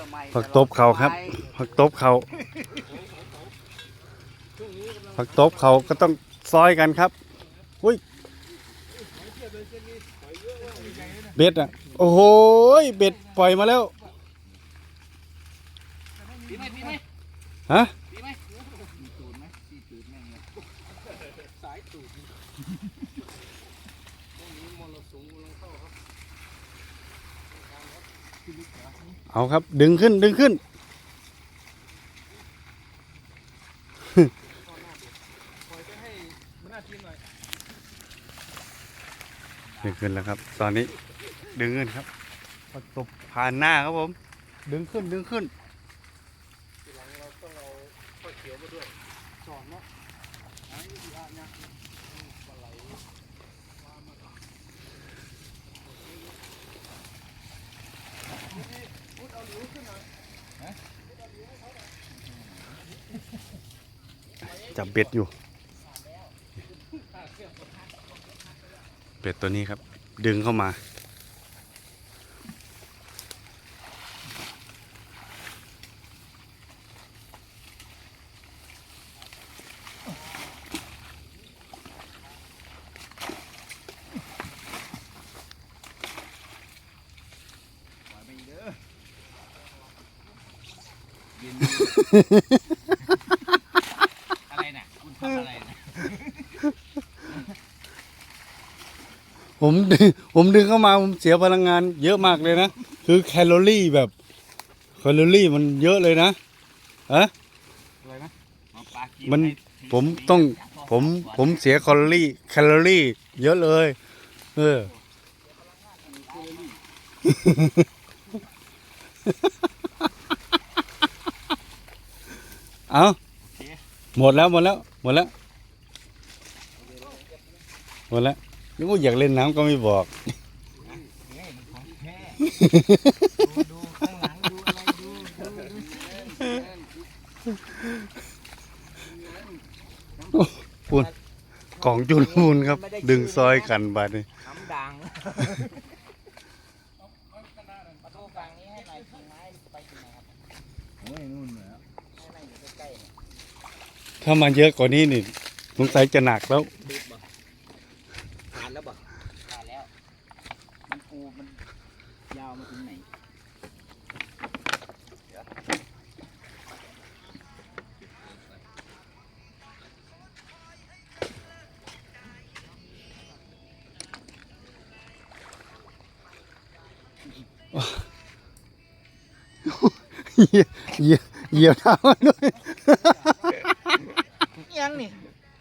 รื่องใหม่ผักตบเขาครับผักตบเขาผักตบเขาก็ต้องซอยกันครับอุ้ยเบ็ดอะโอ้โหยเบ็ดปล่อยมาแล้วปีไหมปีไหมฮะปีไหมมีตูดไหมมีตูดแม่งเลยสายตูด เอาครับ ดึงขึ้นดึงขึ้น ดึงขึ้นแล้วครับ ตอนนี้ดึงขึ้นครับประตบผ่านหน้าครับผม ดึงขึ้นดึงขึ้น จับเบ็ดอยู่เบ็ดตัวนี้ครับ ดึงเข้ามาอะไรน่ะคุณทำอะไรนะ ผมดึงผมดึงเข้ามาผมเสียพลังงาน เยอะมากเลยนะ คือแคลอรี่แบบแคลอรี่มันเยอะเลยนะอะอะไรนะเอาปลากิมันให้ผมต้องผมผมเสียแคลอรี่แคลอรี่ เยอะเลย เออเอาหมดแล้วหมดแล้วหมดแล้วหมดแล้ว นึกว่าอยากเล่นน้ำก็ไม่บอก ดูข้างหลังดูอะไรดูดูพูนของจุลมูลครับ ดึงซอยกันบาดนี่น้ำดังประตูฝั่งนี้ให้หน่อยกิ่งไม้ไปถึงไหนครับโอ้ยนู่นเหรอให้มันอยู่ใกล้ๆเนี่ยถ้ามันเยอะกว่านี้นี่สงสัยจะหนักแล้วานแล้วบ่ผ่านแล้ว มันปูมันยาวมาถึงไหนเหยียบเหยียบเหยียบเท้ามันด้วยยังนี่